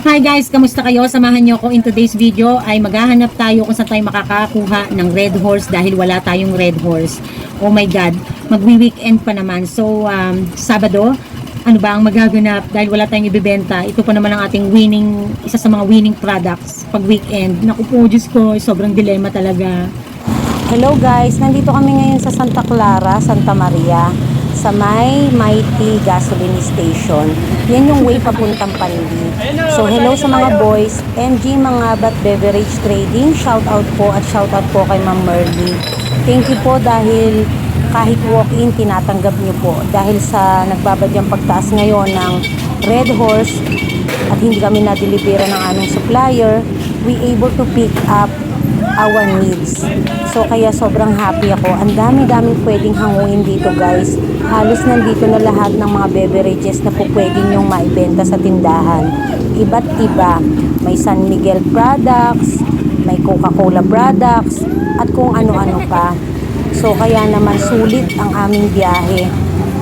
Hi guys, kamusta kayo? Samahan niyo ako in today's video ay maghahanap tayo kung saan tayo makakakuha ng red horse dahil wala tayong red horse. Oh my god, magwi-weekend pa naman. So, um, Sabado, ano ba ang magaganap dahil wala tayong ibibenta. Ito po naman ang ating winning, isa sa mga winning products pag weekend. Naku po, Diyos ko, sobrang dilema talaga. Hello guys, nandito kami ngayon sa Santa Clara, Santa Maria sa may Mighty Gasoline Station. Yan yung way papuntang Panli. So hello sa mga boys, MG mga Bat Beverage Trading, shout out po at shout out po kay Ma'am Merly. Thank you po dahil kahit walk-in tinatanggap niyo po dahil sa nagbabadyang pagtaas ngayon ng Red Horse at hindi kami na-deliver ng aming supplier, we able to pick up our needs. So kaya sobrang happy ako. Ang dami-daming pwedeng hanguin dito guys. Halos nandito na lahat ng mga beverages na po pwedeng yung maibenta sa tindahan. Iba't iba. May San Miguel products, may Coca-Cola products, at kung ano-ano pa. So kaya naman sulit ang aming biyahe.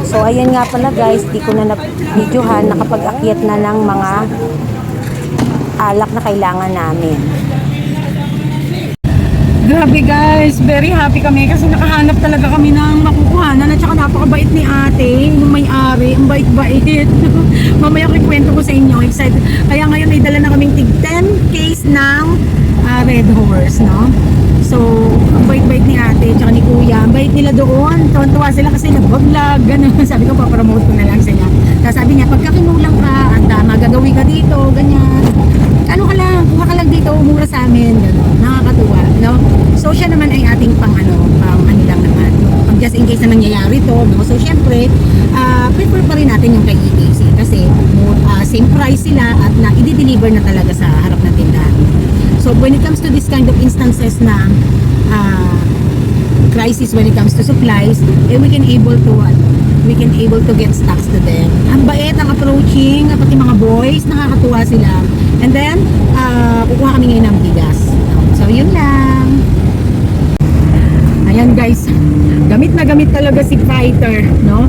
So ayan nga pala guys, di ko na na-videohan nakapag-akyat na ng mga alak na kailangan namin. Grabe guys, very happy kami kasi nakahanap talaga kami ng makukuhanan at saka napakabait ni ate, yung may-ari, ang bait-bait. Mamaya ko ikwento ko sa inyo, excited. Kaya ngayon ay dala na kaming tig 10 case ng ah, Red Horse, no? So, ang bait-bait ni ate, tsaka ni kuya, ang bait nila doon. Tuwan-tuwa sila kasi nag-vlog, ganun. Sabi ko, papromote ko na lang sila. Tapos sabi niya, pagka ka, at uh, magagawi ka dito, ganyan. Ano ka lang, kuha ka lang dito, mura sa amin, gano'n. No? So, siya naman ay ating pang ano, pang ano lang naman. Pag just in case na nangyayari to, no? So, syempre, ah, prefer pa rin natin yung kay EKC kasi ah, same price sila at na i-deliver na talaga sa harap ng tindahan. So, when it comes to this kind of instances na ah, crisis when it comes to supplies, eh, we can able to ano, we can able to get stocks to them. Ang bait ang approaching, pati mga boys, nakakatuwa sila. And then, ah, kukuha kami ngayon ng bigas. So, yun lang. Ayan guys, gamit na gamit talaga si Fighter, no?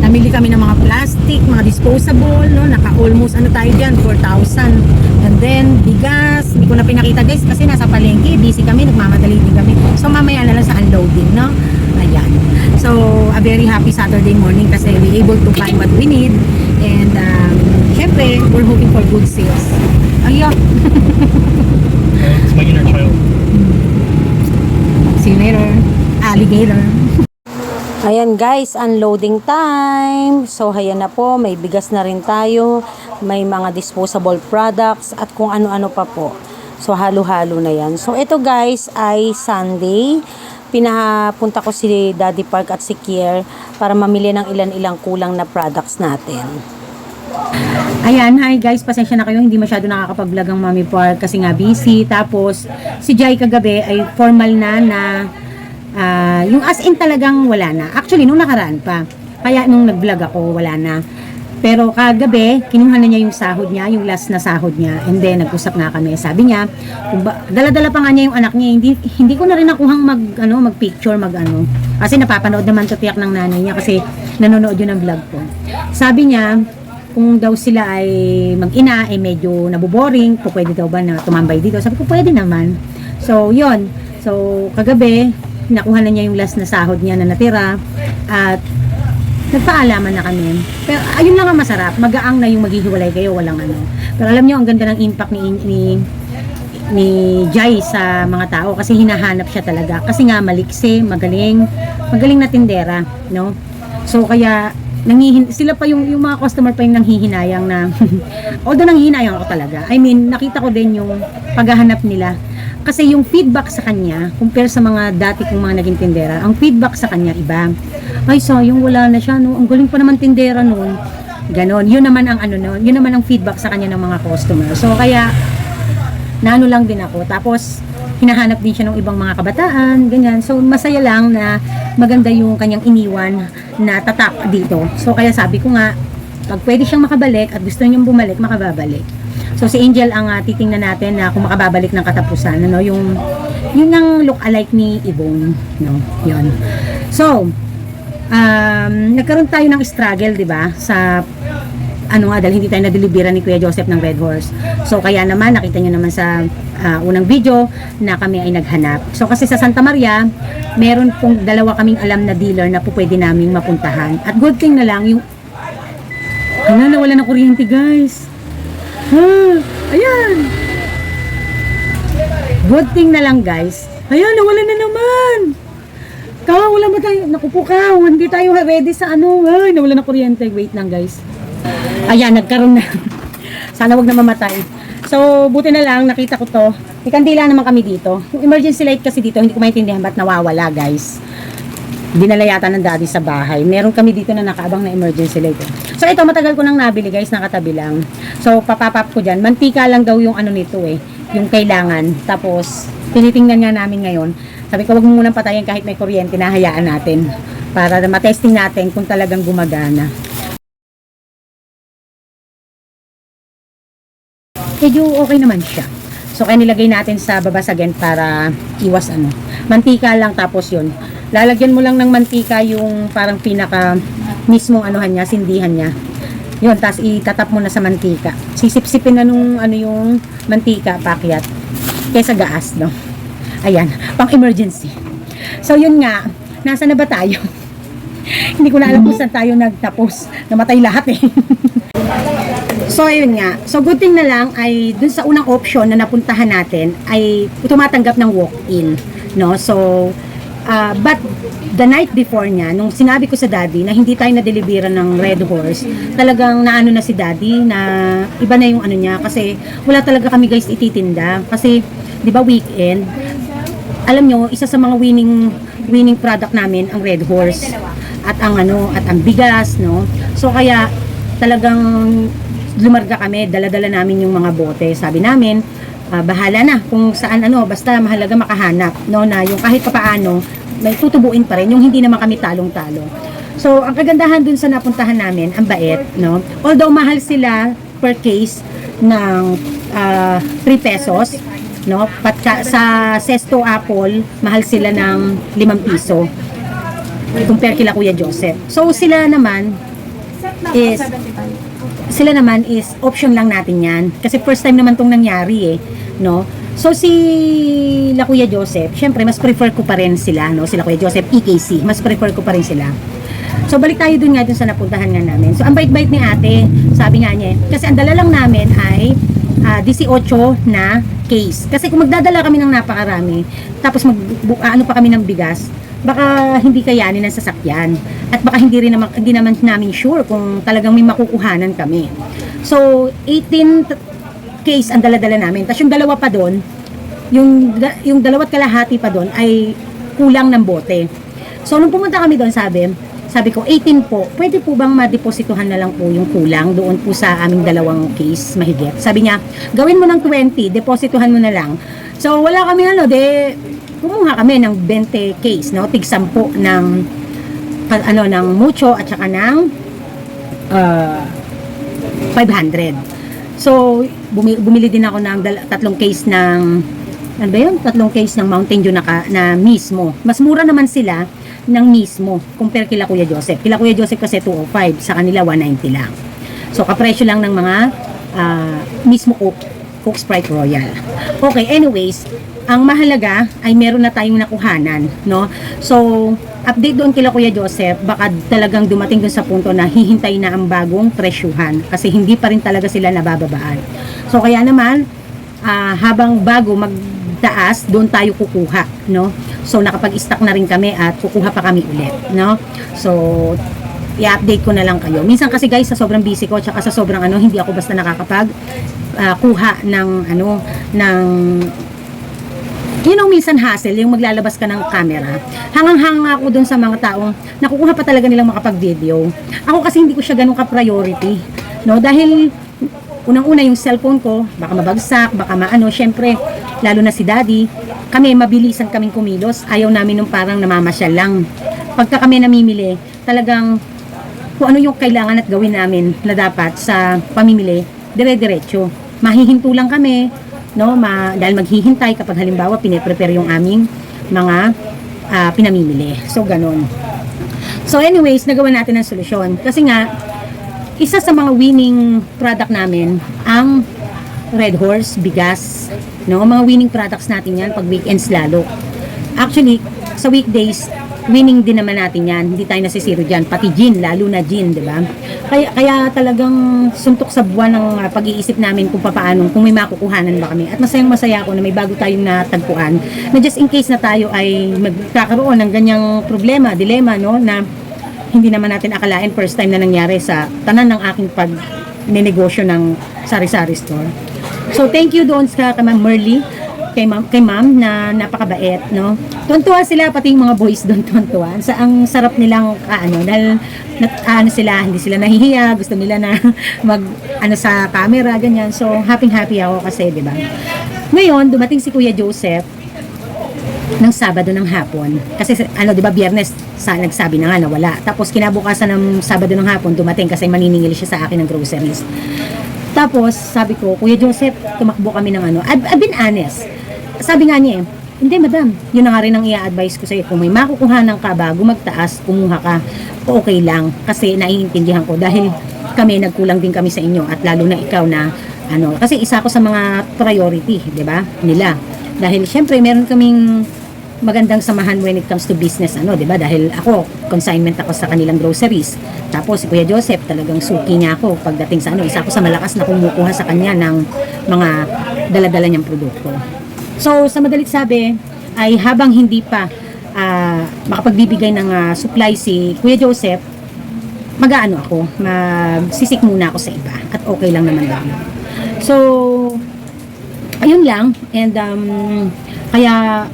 Namili kami ng mga plastic, mga disposable, no? Naka almost ano tayo diyan, 4,000. And then bigas, hindi ko na pinakita guys kasi nasa palengke, busy kami, nagmamadali din kami. So mamaya na lang sa unloading, no? Ayan. So, a very happy Saturday morning kasi we able to find what we need. And um, syempre, we're hoping for good sales. Ayun. It's my inner child. See you later. Alligator. Ayan guys, unloading time. So ayan na po, may bigas na rin tayo, may mga disposable products at kung ano-ano pa po. So halo-halo na yan. So ito guys ay Sunday. Pinapunta ko si Daddy Park at si Kier para mamili ng ilan-ilang kulang na products natin. Ayan, hi guys, pasensya na kayo, hindi masyado nakakapag-vlog ang Mami Park kasi nga busy. Tapos, si Jai kagabi ay formal na na ah, yung as in talagang wala na. Actually, nung nakaraan pa. Kaya nung nag-vlog ako, wala na. Pero kagabi, kinuha na niya yung sahod niya, yung last na sahod niya. And then, nag-usap nga kami. Sabi niya, dala-dala pa nga niya yung anak niya. Hindi, hindi ko na rin nakuhang mag, ano, mag-picture, mag ano. Kasi napapanood naman to tiyak ng nanay niya kasi nanonood yun ng vlog ko. Sabi niya, kung daw sila ay mag-ina, ay medyo naboboring, po pwede daw ba na tumambay dito? Sabi ko, pwede naman. So, yon So, kagabi, nakuha na niya yung last na sahod niya na natira. At, nagpaalaman na kami. Pero, ayun lang ang masarap. Magaang na yung maghihiwalay kayo, walang ano. Pero alam niyo, ang ganda ng impact ni, ni ni Jai sa mga tao kasi hinahanap siya talaga kasi nga maliksi, magaling magaling na tindera no so kaya nangihin sila pa yung yung mga customer pa yung nanghihinayang na although nanghihinayang ako talaga I mean nakita ko din yung paghahanap nila. Kasi yung feedback sa kanya compare sa mga dati kong mga naging tindera ang feedback sa kanya iba. Ay sayang wala na siya no? Ang galing pa naman tindera noon. Ganon. Yun naman ang ano no yun naman ang feedback sa kanya ng mga customer. So kaya naano lang din ako. Tapos, hinahanap din siya ng ibang mga kabataan, ganyan. So, masaya lang na maganda yung kanyang iniwan na tatak dito. So, kaya sabi ko nga, pag pwede siyang makabalik at gusto niyang bumalik, makababalik. So, si Angel ang uh, titingnan natin na kung makababalik ng katapusan, ano, yung, yun ang look alike ni Ibon, no, yun. So, um, nagkaroon tayo ng struggle, di ba, sa ano nga, dahil hindi tayo na-deliveran ni Kuya Joseph ng Red Horse. So, kaya naman, nakita nyo naman sa ah, unang video na kami ay naghanap. So, kasi sa Santa Maria, meron pong dalawa kaming alam na dealer na po pwede naming mapuntahan. At good thing na lang, yung Hala, nawala ng kuryente, guys. Ha, ayan. Good thing na lang, guys. Ayan, nawala na naman. Ka, wala ba tayo? Naku po ka, hindi tayo ready sa ano. Ay, nawala ng kuryente. Wait lang, guys. Ayan, nagkaroon na. Sana wag na mamatay. So, buti na lang, nakita ko to. May kandila naman kami dito. Yung emergency light kasi dito, hindi ko maintindihan ba't nawawala, guys. Dinala yata ng daddy sa bahay. Meron kami dito na nakaabang na emergency light. So, ito, matagal ko nang nabili, guys, nakatabi lang. So, papapap ko dyan. Mantika lang daw yung ano nito eh. Yung kailangan. Tapos, tinitingnan nga namin ngayon. Sabi ko, wag mo munang patayin kahit may kuryente, nahayaan natin. Para matesting natin kung talagang gumagana. Medyo okay naman siya. So, kaya nilagay natin sa babasagin para iwas ano. Mantika lang tapos yun. Lalagyan mo lang ng mantika yung parang pinaka mismong anuhan niya, sindihan niya. Yun, tapos itatap mo na sa mantika. Sisip-sipin na nung ano yung mantika, pakyat. Kesa gaas, no? Ayan, pang emergency. So, yun nga, nasa na ba tayo? Hindi ko na alam kung saan tayo nagtapos. Namatay lahat eh. So, ayun nga. So, good na lang ay dun sa unang option na napuntahan natin ay tumatanggap ng walk-in. No? So, ah, but the night before niya, nung sinabi ko sa daddy na hindi tayo na-deliveran ng Red Horse, talagang naano na si daddy na iba na yung ano niya kasi wala talaga kami guys ititinda. Kasi, di ba weekend, alam nyo, isa sa mga winning winning product namin ang Red Horse at ang ano at ang bigas no so kaya talagang lumarga kami dala-dala namin yung mga bote sabi namin ah, bahala na kung saan ano basta mahalaga makahanap no na yung kahit papaano may tutubuin pa rin yung hindi naman kami talong-talo so ang kagandahan dun sa napuntahan namin ang bait no although mahal sila per case ng ah, 3 pesos no? Patka, sa Sesto Apple, mahal sila ng 5 piso. Compare kila Kuya Joseph. So sila naman is sila naman is option lang natin 'yan kasi first time naman tong nangyari eh, no? So si La Kuya Joseph, syempre mas prefer ko pa rin sila, no? Sila Kuya Joseph EKC, mas prefer ko pa rin sila. So balik tayo dun nga dun sa napuntahan nga namin. So ang bait-bait ni ate, sabi nga niya, kasi ang dala lang namin ay ah, 18 na case. Kasi kung magdadala kami ng napakarami, tapos mag bu- ah, ano pa kami ng bigas, baka hindi kayanin ng sasakyan. At baka hindi rin naman, hindi naman namin sure kung talagang may makukuhanan kami. So, 18 t- case ang dala-dala namin. Tapos yung dalawa pa doon, yung, yung dalawat kalahati pa doon ay kulang ng bote. So, nung pumunta kami doon, sabi, sabi ko, 18 po, pwede po bang madepositohan na lang po yung kulang doon po sa aming dalawang case mahigit? Sabi niya, gawin mo ng 20, depositohan mo na lang. So, wala kami ano, de, kumuha kami ng 20 case, no? Tig 10 ng, ano, ng mucho at saka ng ah, 500. So, bumi- bumili din ako ng tatlong case ng ano ba yun? Tatlong case ng Mountain Dew na, ka, na mismo. Mas mura naman sila ng mismo compare kila Kuya Joseph. Kila Kuya Joseph kasi 205, sa kanila 190 lang. So, kapresyo lang ng mga ah, mismo Coke, Coke Sprite Royal. Okay, anyways, ang mahalaga ay meron na tayong nakuhanan, no? So, update doon kila Kuya Joseph, baka talagang dumating dun sa punto na hihintay na ang bagong presyuhan kasi hindi pa rin talaga sila nabababaan. So, kaya naman, ah, habang bago magtaas, doon tayo kukuha, no? So, nakapag-stock na rin kami at kukuha pa kami ulit, no? So, i-update ko na lang kayo. Minsan kasi guys, sa sobrang busy ko, tsaka sa sobrang ano, hindi ako basta nakakapag ah, kuha ng ano, ng you know, minsan hassle, yung maglalabas ka ng camera. Hangang-hanga ako dun sa mga taong nakukuha pa talaga nilang makapag-video. Ako kasi hindi ko siya ganun ka-priority. No? Dahil unang-una yung cellphone ko, baka mabagsak, baka maano, syempre, lalo na si daddy, kami mabilisan kaming kumilos, ayaw namin nung parang namamasyal lang. Pagka kami namimili, talagang kung ano yung kailangan at gawin namin na dapat sa pamimili, dire-diretso. Mahihinto lang kami, no? Ma, dahil maghihintay kapag halimbawa piniprepare yung aming mga ah, pinamimili. So, ganun. So, anyways, nagawa natin ang solusyon. Kasi nga, isa sa mga winning product namin ang Red Horse, bigas. No, mga winning products natin yan pag weekends lalo. Actually, sa weekdays, winning din naman natin yan. Hindi tayo nasisiro dyan. Pati gin, lalo na gin, di ba? Kaya, kaya talagang suntok sa buwan ng ah, pag-iisip namin kung paano, kung may makukuhanan ba kami. At masayang masaya ako na may bago tayong natagpuan na just in case na tayo ay magkakaroon ng ganyang problema, dilema, no, na hindi naman natin akalain first time na nangyari sa tanan ng aking pag ninegosyo ng sari-sari store. So thank you doon sa kay Ma'am Merly, kay Ma'am, kay Ma'am na napakabait, no. Tuwan-tuwa sila pati yung mga boys doon tuwan-tuwa. Sa ang sarap nilang ano dahil nat, ano sila, hindi sila nahihiya, gusto nila na mag ano sa camera ganyan. So happy happy ako kasi, 'di ba? Ngayon, dumating si Kuya Joseph ng Sabado ng hapon. Kasi ano, 'di ba, Biyernes sa nagsabi na nga na wala. Tapos kinabukasan ng Sabado ng hapon dumating kasi maniningil siya sa akin ng groceries. Tapos sabi ko, Kuya Joseph, tumakbo kami ng ano. I've, I've been honest. Sabi nga niya eh, hindi madam, yun na nga rin ang i-advise ko sa'yo. Kung may makukuhanan ka bago magtaas, kumuha ka, okay lang. Kasi naiintindihan ko dahil kami, nagkulang din kami sa inyo at lalo na ikaw na ano, kasi isa ko sa mga priority, di ba, nila. Dahil syempre, meron kaming magandang samahan when it comes to business ano 'di ba dahil ako consignment ako sa kanilang groceries tapos si Kuya Joseph talagang suki niya ako pagdating sa ano isa ako sa malakas na kumukuha sa kanya ng mga daladala niyang produkto so sa madalit sabi ay habang hindi pa ah, makapagbibigay ng ah, supply si Kuya Joseph mag-aano ako magsisik muna ako sa iba at okay lang naman daw so ayun lang and um, kaya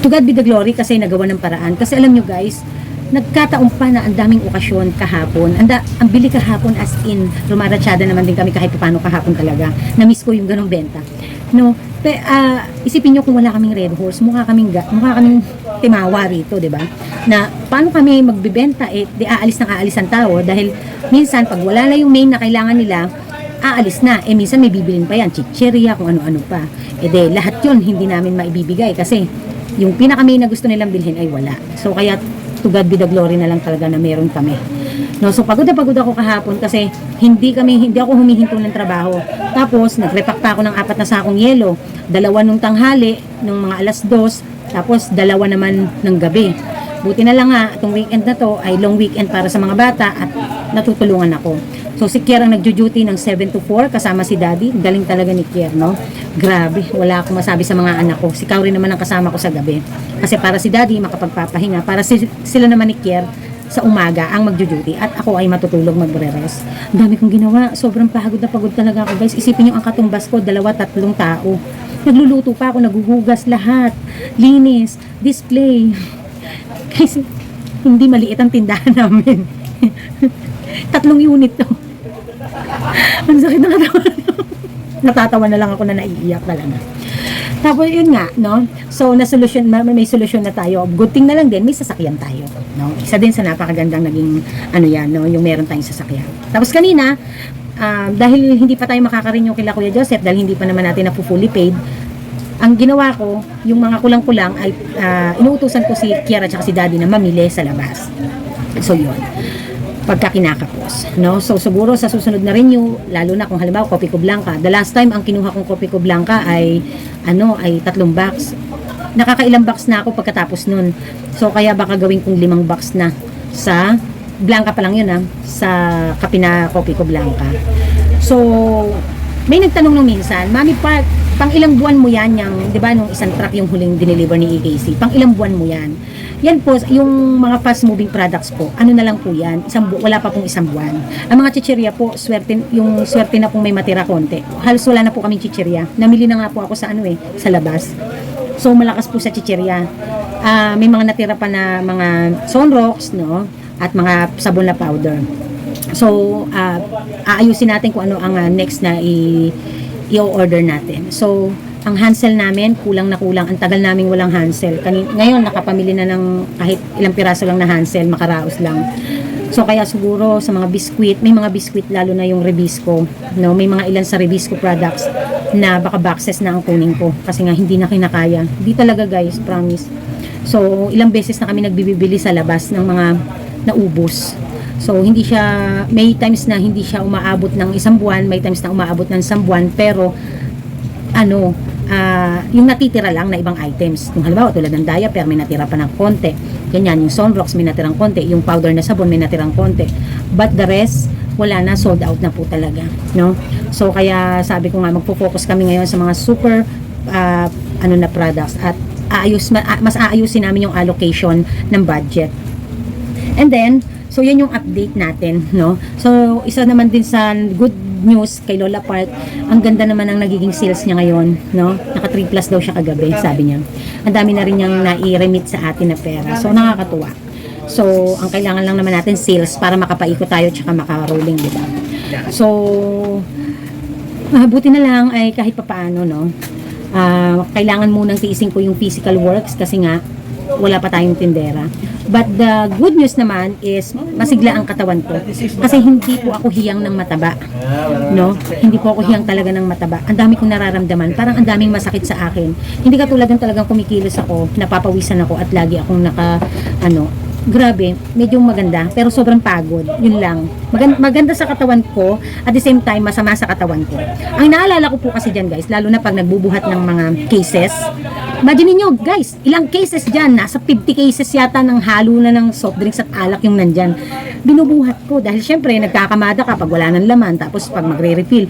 to God be the glory kasi nagawa ng paraan. Kasi alam nyo guys, nagkataon pa na ang daming okasyon kahapon. Anda, ang bili kahapon as in, rumaratsyada naman din kami kahit paano kahapon talaga. Na-miss ko yung ganong benta. No, pe, ah, isipin nyo kung wala kaming Red Horse, mukha kaming, mukha kaming timawa rito, di ba? Na paano kami magbibenta, eh, di aalis ng aalis ang tao dahil minsan pag wala na yung main na kailangan nila, aalis na. Eh, minsan may bibilin pa yan, chicheria, kung ano-ano pa. Eh, de, lahat yon hindi namin maibibigay kasi yung pinaka main na gusto nilang bilhin ay wala. So, kaya to God be the glory na lang talaga na meron kami. No, so pagod na pagod ako kahapon kasi hindi kami hindi ako humihinto ng trabaho. Tapos nagrepack pa ako ng apat na sakong yelo, dalawa nung tanghali, nung mga alas dos, tapos dalawa naman ng gabi. Buti na lang nga, itong weekend na to ay long weekend para sa mga bata at natutulungan ako. So si Kier ang nagjo-duty ng 7 to 4 kasama si Daddy. Galing talaga ni Kier, no? Grabe, wala akong masabi sa mga anak ko. Si Kauri naman ang kasama ko sa gabi. Kasi para si Daddy makapagpapahinga, para si, sila naman ni Kier sa umaga ang magjo-duty at ako ay matutulog magre-rest. Dami kong ginawa. Sobrang pagod na pagod talaga ako, guys. Isipin niyo ang katumbas ko, dalawa, tatlong tao. Nagluluto pa ako, naguhugas lahat. Linis, display. Kasi hindi maliit ang tindahan namin. Tatlong unit to. Ang sakit ng katawan. Natatawa na lang ako na naiiyak talaga. Tapos yun nga, no? So, na solution, may, may solusyon na tayo. Good thing na lang din, may sasakyan tayo. No? Isa din sa napakagandang naging, ano yan, no? Yung meron tayong sasakyan. Tapos kanina, ah, dahil hindi pa tayo makakarenew kila Kuya Joseph, dahil hindi pa naman natin na fully paid, ang ginawa ko, yung mga kulang-kulang ay ah, inuutusan ko si Kiara at si Daddy na mamili sa labas. So, yun pagka kinakapos. No? So, siguro sa susunod na renew, lalo na kung halimbawa, Kopi ko Blanca. The last time, ang kinuha kong Kopi ko Blanca ay, ano, ay tatlong box. Nakakailang box na ako pagkatapos nun. So, kaya baka gawin kong limang box na sa Blanca pa lang yun, ha? Sa kape na Kopi ko Blanca. So, may nagtanong nung minsan, Mami Park, pang ilang buwan mo yan, yung, di ba, nung isang truck yung huling dineliver ni EKC, pang ilang buwan mo yan? Yan po, yung mga fast moving products po, ano na lang po yan, isang bu- wala pa pong isang buwan. Ang mga chichirya po, swerte, yung swerte na pong may matira konti. Halos wala na po kaming chichirya. Namili na nga po ako sa ano eh, sa labas. So malakas po sa chichirya. Ah, may mga natira pa na mga sunrocks, no? At mga sabon na powder. So, ah, aayusin natin kung ano ang ah, next na i- i-order natin. So, ang Hansel namin, kulang na kulang. Ang tagal naming walang Hansel. Kani, ngayon, nakapamili na ng kahit ilang piraso lang na Hansel, makaraos lang. So, kaya siguro sa mga biskwit, may mga biskwit lalo na yung Rebisco. No? May mga ilan sa Rebisco products na baka boxes na ang kunin ko. Kasi nga, hindi na kinakaya. Hindi talaga guys, promise. So, ilang beses na kami nagbibili sa labas ng mga naubos. So, hindi siya, may times na hindi siya umaabot ng isang buwan, may times na umaabot ng isang buwan, pero, ano, ah, yung natitira lang na ibang items. Yung halimbawa, tulad ng diaper, may natira pa ng konti. Ganyan, yung sunrocks, may natirang konti. Yung powder na sabon, may natirang konti. But the rest, wala na, sold out na po talaga. No? So, kaya sabi ko nga, magpo-focus kami ngayon sa mga super, ah, ano na products at aayos, ma- a- mas aayusin namin yung allocation ng budget. And then, so yan yung update natin, no? So, isa naman din sa good news kay Lola Park, ang ganda naman ng nagiging sales niya ngayon, no? Naka 3 plus daw siya kagabi, sabi niya. Ang dami na rin niyang nai-remit sa atin na pera. So, nakakatuwa. So, ang kailangan lang naman natin sales para makapaikot tayo tsaka maka-rolling, di ba? So, buti na lang ay kahit papaano, no? Ah, kailangan munang tiisin ko yung physical works kasi nga wala pa tayong tindera. But the good news naman is masigla ang katawan ko. Kasi hindi po ako hiyang ng mataba. No? Hindi po ako hiyang talaga ng mataba. Ang dami kong nararamdaman. Parang ang daming masakit sa akin. Hindi katulad ng talagang kumikilos ako, napapawisan ako at lagi akong naka, ano, grabe, medyo maganda, pero sobrang pagod. Yun lang. Maganda, maganda sa katawan ko, at the same time, masama sa katawan ko. Ang naalala ko po kasi dyan, guys, lalo na pag nagbubuhat ng mga cases, imagine niyo guys, ilang cases dyan, nasa 50 cases yata ng halo na ng soft drinks at alak yung nandyan. Binubuhat ko, dahil syempre, nagkakamada ka pag wala ng laman, tapos pag magre-refill,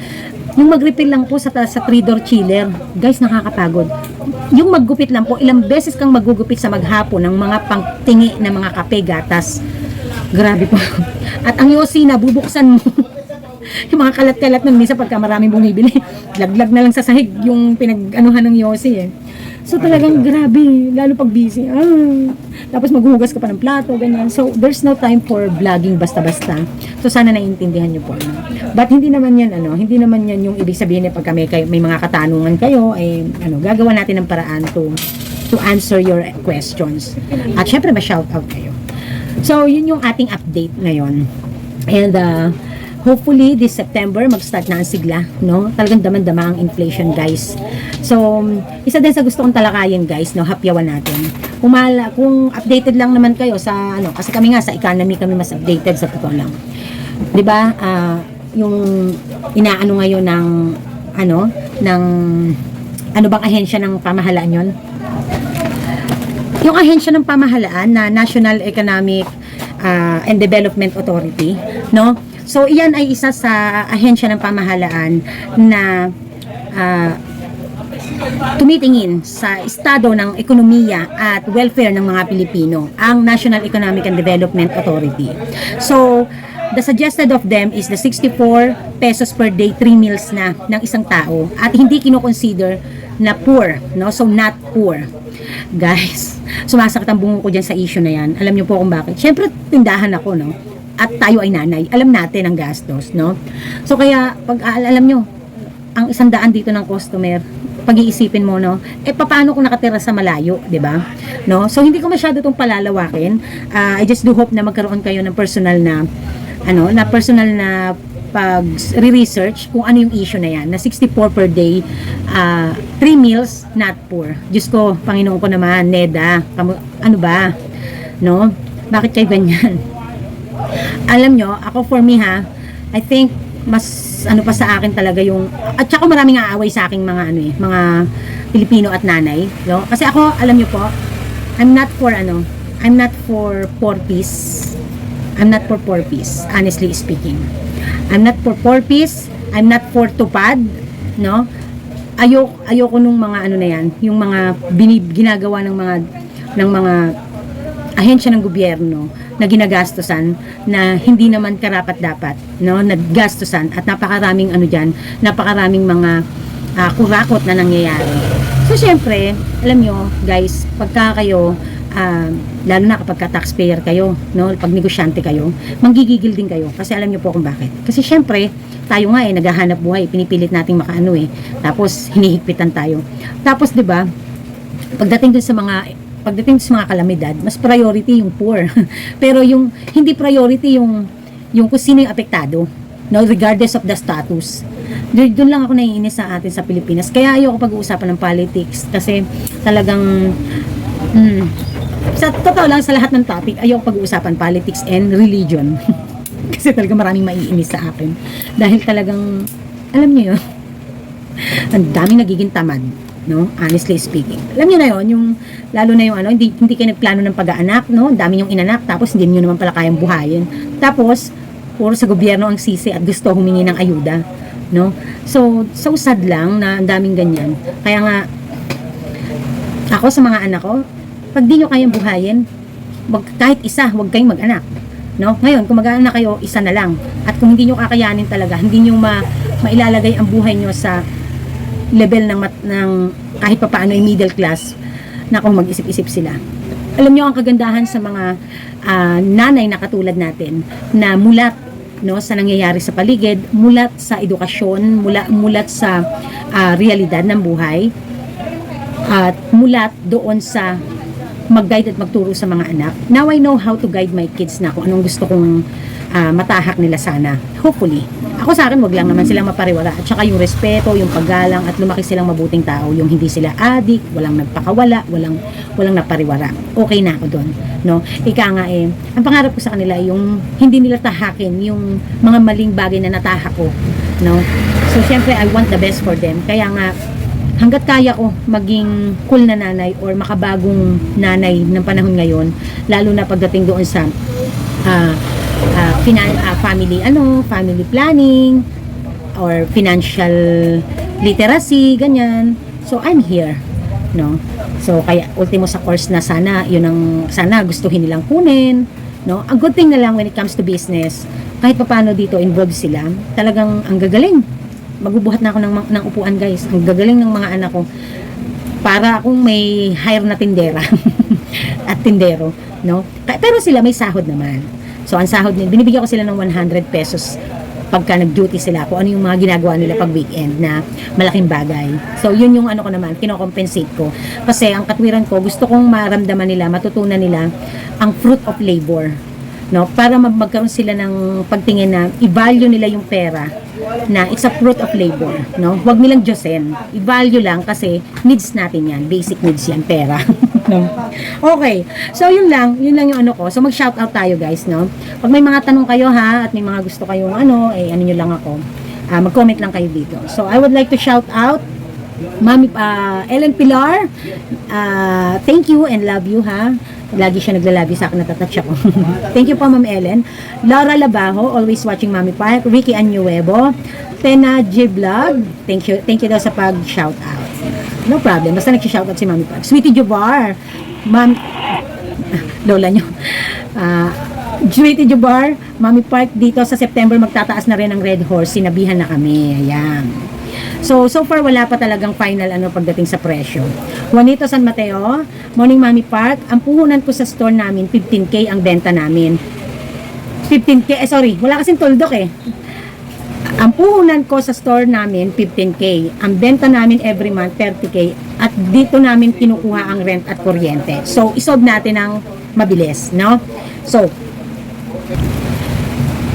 yung mag-refill lang po sa, sa 3-door chiller, guys, nakakapagod. Yung maggupit lang po, ilang beses kang magugupit sa maghapon ng mga pangtingi na mga kape, gatas. Grabe po. At ang Yossi na bubuksan mo. Yung mga kalat-kalat nun, minsan pagka maraming bumibili, laglag na lang sa sahig yung pinag-anuhan ng Yossi eh. So talagang grabe, lalo pag busy. Ah. Tapos maghuhugas ka pa ng plato, ganyan. So there's no time for vlogging basta-basta. So sana naiintindihan niyo po. Ano. But hindi naman yan, ano, hindi naman yan yung ibig sabihin na pagka may, kayo- may mga katanungan kayo, ay ano, gagawa natin ng paraan to to answer your questions. At syempre, ma-shout out kayo. So, yun yung ating update ngayon. And uh, hopefully this September mag-start na ang sigla, no? Talagang daman-dama ang inflation, guys. So, um, isa din sa gusto kong talakayin, guys, no, hapyawan natin. Umala, kung updated lang naman kayo sa ano, kasi kami nga sa economy kami mas updated sa totoo lang. 'Di ba? Ah, yung inaano ngayon ng ano, ng ano bang ahensya ng pamahalaan 'yon? yung ahensya ng pamahalaan na National Economic ah, and Development Authority, no? So, iyan ay isa sa ahensya ng pamahalaan na ah, tumitingin sa estado ng ekonomiya at welfare ng mga Pilipino, ang National Economic and Development Authority. So, the suggested of them is the 64 pesos per day, 3 meals na ng isang tao at hindi kinoconsider na poor, no? So, not poor. Guys, sumasakit ang bungo ko dyan sa issue na yan. Alam niyo po kung bakit. Siyempre, tindahan ako, no? At tayo ay nanay. Alam natin ang gastos, no? So, kaya, pag al- alam nyo, ang isang daan dito ng customer, pag-iisipin mo, no? Eh, paano kung nakatira sa malayo, di ba? No? So, hindi ko masyado itong palalawakin. Ah, I just do hope na magkaroon kayo ng personal na, ano, na personal na pag re-research kung ano yung issue na yan, na 64 per day, ah, 3 meals, not poor. Diyos ko, Panginoon ko naman, Neda, kamu- ano ba? No? Bakit kayo ganyan? Alam nyo, ako for me ha, I think mas ano pa sa akin talaga yung at saka maraming aaway sa aking mga ano eh, mga Pilipino at nanay, no? Kasi ako, alam nyo po, I'm not for ano, I'm not for poor peace. I'm not for poor peace, honestly speaking. I'm not for poor peace, I'm not for tupad, no? Ayok ayoko nung mga ano na yan, yung mga binib, ginagawa ng mga ng mga ahensya ng gobyerno na ginagastosan na hindi naman karapat dapat no? Naggastosan at napakaraming ano diyan napakaraming mga ah, kurakot na nangyayari. So syempre alam nyo guys pagka kayo ah, lalo na kapag ka taxpayer kayo no? Pag negosyante kayo manggigigil din kayo. Kasi alam nyo po kung bakit. Kasi syempre tayo nga eh naghahanap buhay. Pinipilit nating makaano eh. Tapos hinihigpitan tayo. Tapos 'di ba pagdating dun sa mga pagdating sa mga kalamidad, mas priority yung poor. Pero yung hindi priority yung yung kung sino yung apektado, no, regardless of the status. Doon lang ako naiinis sa atin sa Pilipinas. Kaya ayoko pag-uusapan ng politics kasi talagang mm, sa totoo lang sa lahat ng topic, ayoko pag-uusapan politics and religion. kasi talaga maraming maiinis sa akin. Dahil talagang, alam niyo yun, ang daming nagiging tamad. No? Honestly speaking. Alam niyo na yon yung, lalo na yung ano, hindi, hindi kayo nagplano ng pag-aanak, no? Dami yung inanak, tapos hindi niyo naman pala kayang buhayin. Tapos, puro sa gobyerno ang sisi at gusto humingi ng ayuda. No? So, so sad lang na ang daming ganyan. Kaya nga, ako sa mga anak ko, pag di nyo kayang buhayin, wag, kahit isa, huwag kayong mag-anak. No? Ngayon, kung mag-anak kayo, isa na lang. At kung hindi nyo kakayanin talaga, hindi nyo ma, mailalagay ang buhay nyo sa level ng, mat, ng kahit pa paano yung middle class, na kung mag-isip-isip sila. Alam nyo ang kagandahan sa mga ah, nanay na katulad natin na mulat no sa nangyayari sa paligid, mulat sa edukasyon, mula mulat sa ah, realidad ng buhay at mulat doon sa mag-guide at magturo sa mga anak. Now I know how to guide my kids na kung anong gusto kong ah, matahak nila sana. Hopefully. Ako sa akin, wag lang naman silang mapariwara. At saka yung respeto, yung paggalang, at lumaki silang mabuting tao. Yung hindi sila adik, walang nagpakawala, walang, walang napariwara. Okay na ako doon. No? Ika nga eh, ang pangarap ko sa kanila yung hindi nila tahakin yung mga maling bagay na natahak ko. No? So, syempre, I want the best for them. Kaya nga, hanggat kaya ko maging cool na nanay or makabagong nanay ng panahon ngayon, lalo na pagdating doon sa ah, ah, finan- ah, family ano, family planning or financial literacy, ganyan. So I'm here, no? So kaya ultimo sa course na sana, yun ang sana gustuhin nilang kunin, no? Ang good thing na lang when it comes to business, kahit paano dito involved sila, talagang ang gagaling. Magbubuhat na ako ng, ng upuan, guys. Ang gagaling ng mga anak ko para akong may hire na tindera at tindero, no? Pero sila may sahod naman. So, ang sahod nila, binibigyan ko sila ng 100 pesos pagka nag-duty sila, kung ano yung mga ginagawa nila pag weekend na malaking bagay. So, yun yung ano ko naman, kinocompensate ko. Kasi ang katwiran ko, gusto kong maramdaman nila, matutunan nila ang fruit of labor. No? Para mag- magkaroon sila ng pagtingin na i-value nila yung pera na it's a fruit of labor. No? Huwag nilang Diyosin. I-value lang kasi needs natin yan. Basic needs yan, pera. no? Okay. So, yun lang. Yun lang yung ano ko. So, mag-shout out tayo, guys. No? Pag may mga tanong kayo, ha, at may mga gusto kayong ano, eh, ano nyo lang ako. Ah, mag-comment lang kayo dito. So, I would like to shout out Mami ah, Ellen Pilar, ah, thank you and love you ha. Lagi siya naglalabi sa akin, natatouch ako. thank you po, Ma'am Ellen. Laura Labajo, always watching Mami Park. Ricky Anuevo. Tena J. Vlog, thank you, thank you daw sa pag-shout out. No problem, basta nag-shout out si Mami Park. Sweetie Jobar, Ma'am, lola nyo. Ah, Sweetie Jubar, Mami Park dito sa September magtataas na rin ang Red Horse. Sinabihan na kami. Ayan. So, so far wala pa talagang final ano pagdating sa presyo. Juanito San Mateo, Morning Mami Park, ang puhunan ko sa store namin, 15k ang benta namin. 15k, eh sorry, wala kasing tuldok eh. Ang puhunan ko sa store namin, 15k. Ang benta namin every month, 30k. At dito namin kinukuha ang rent at kuryente. So, isolve natin ng mabilis, no? So,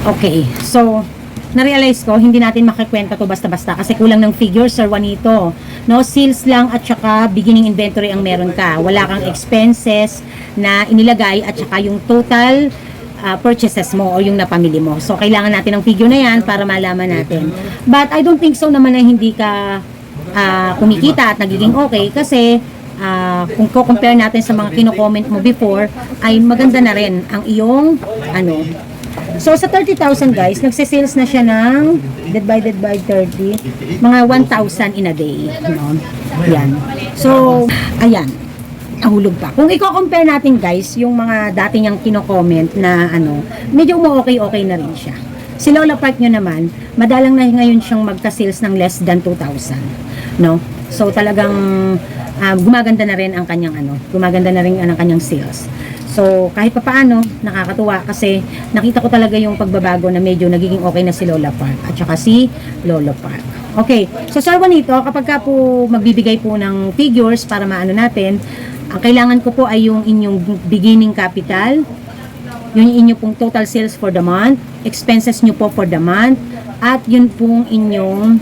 okay. So, na-realize ko, hindi natin makikwenta to basta-basta kasi kulang ng figures, Sir Juanito. No, sales lang at saka beginning inventory ang meron ka. Wala kang expenses na inilagay at saka yung total uh, purchases mo o yung napamili mo. So, kailangan natin ng figure na yan para malaman natin. But I don't think so naman na hindi ka ah, kumikita at nagiging okay kasi ah, kung ko-compare natin sa mga kino-comment mo before, ay maganda na rin ang iyong ano. So, sa 30,000 guys, nagse-sales na siya ng divided by 30, mga 1,000 in a day. No? Yan. So, ayan nahulog pa. Kung i-compare natin guys, yung mga dati niyang kino-comment na ano, medyo umu-okay-okay na rin siya. Si Lola Park nyo naman, madalang na ngayon siyang magka-sales ng less than 2,000. No? So talagang ah, gumaganda na rin ang kanyang ano, gumaganda na rin ang kanyang sales. So kahit pa paano, nakakatuwa kasi nakita ko talaga yung pagbabago na medyo nagiging okay na si Lola Park at saka si Lolo Park. Okay, so Sir Juanito, kapag ka po magbibigay po ng figures para maano natin, ang kailangan ko po ay yung inyong beginning capital, yung inyo pong total sales for the month, expenses nyo po for the month, at yun pong inyong,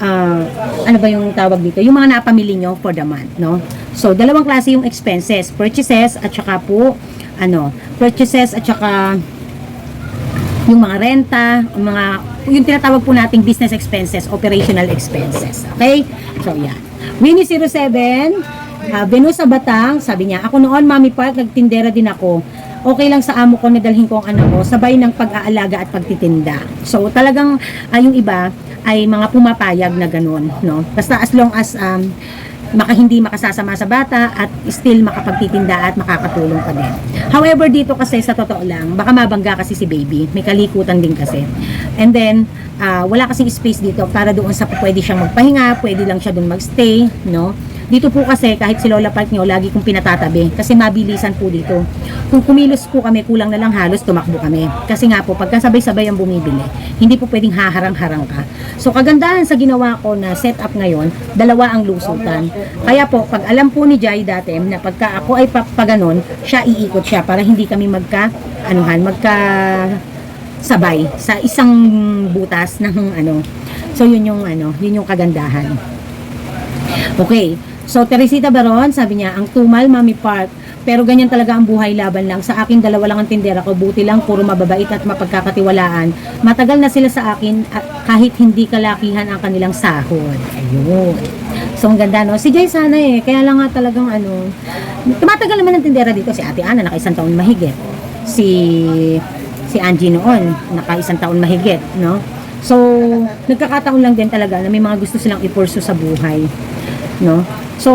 ah, ano ba yung tawag dito? Yung mga napamili nyo for the month, no? So, dalawang klase yung expenses, purchases, at saka po, ano, purchases, at saka, yung mga renta, yung mga yung tinatawag po nating business expenses, operational expenses. Okay? So, yan. Winnie 07, uh, Venus sa Batang, sabi niya, ako noon, Mami Park, nagtindera din ako. Okay lang sa amo ko na dalhin ko ang anak ko, sabay ng pag-aalaga at pagtitinda. So, talagang ah, yung iba ay mga pumapayag na ganun, no? Basta as long as um, maka hindi makasasama sa bata at still makapagtitinda at makakatulong pa din. However, dito kasi sa totoo lang, baka mabangga kasi si baby. May kalikutan din kasi. And then, ah, wala kasing space dito para doon sa pwede siyang magpahinga, pwede lang siya doon magstay, no? Dito po kasi kahit si Lola Park nyo, lagi kong pinatatabi kasi mabilisan po dito. Kung kumilos po kami, kulang na lang halos tumakbo kami. Kasi nga po, pagka sabay-sabay ang bumibili, hindi po pwedeng haharang-harang ka. So kagandahan sa ginawa ko na setup ngayon, dalawa ang lusutan. Kaya po, pag alam po ni Jai dati na pagka ako ay papaganon, siya iikot siya para hindi kami magka, anuhan, magka sabay sa isang butas ng ano. So yun yung ano, yun yung kagandahan. Okay. So, Teresita Baron, sabi niya, ang tumal, Mami Park. Pero ganyan talaga ang buhay laban lang. Sa akin, dalawa lang ang tindera ko. Buti lang, puro mababait at mapagkakatiwalaan. Matagal na sila sa akin at kahit hindi kalakihan ang kanilang sahod. Ayun. So, ang ganda, no? Si Jay sana eh. Kaya lang nga talagang ano, tumatagal naman ang tindera dito. Si Ate Ana, naka isang taon mahigit. Si, si Angie noon, naka isang taon mahigit, no? So, nagkakataon lang din talaga na may mga gusto silang ipursu sa buhay no? So,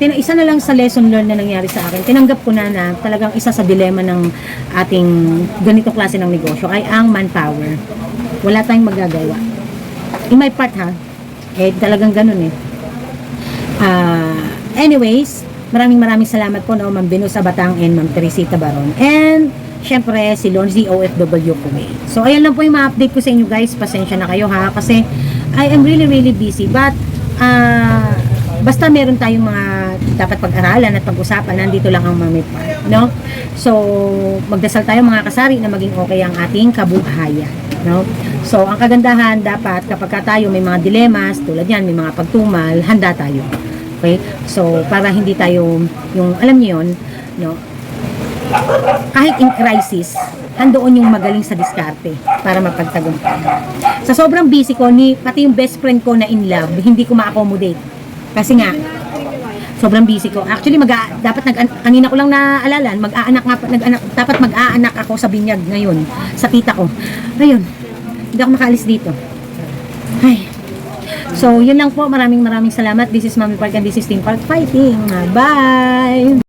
isa na lang sa lesson learned na nangyari sa akin, tinanggap ko na na talagang isa sa dilema ng ating ganito klase ng negosyo ay ang manpower. Wala tayong magagawa. In my part ha, eh talagang ganun eh. Ah, anyways, maraming maraming salamat po no, Ma'am Bino Batang and Ma'am Teresita Baron. And syempre si Lonzy OFW Kuwait. So ayan lang po yung ma-update ko sa inyo guys. Pasensya na kayo ha kasi I am really really busy but ah basta meron tayong mga dapat pag-aralan at pag-usapan, nandito lang ang Mami Park, no? So, magdasal tayo mga kasari na maging okay ang ating kabuhayan, no? So, ang kagandahan dapat kapag ka tayo may mga dilemas, tulad yan, may mga pagtumal, handa tayo. Okay? So, para hindi tayo, yung, alam niyo yun, no? Kahit in crisis, handoon yung magaling sa diskarte para mapagtagumpay. Sa sobrang busy ko, ni, pati yung best friend ko na in love, hindi ko ma-accommodate. Kasi nga, sobrang busy ko. Actually, mag dapat nag kanina ko lang naalalan, mag-aanak nga nag-anak, dapat mag-aanak ako sa binyag ngayon sa tita ko. Ayun. Hindi ako makaalis dito. Ay. So, yun lang po. Maraming maraming salamat. This is Mami Park and this is Team Park Fighting. Bye!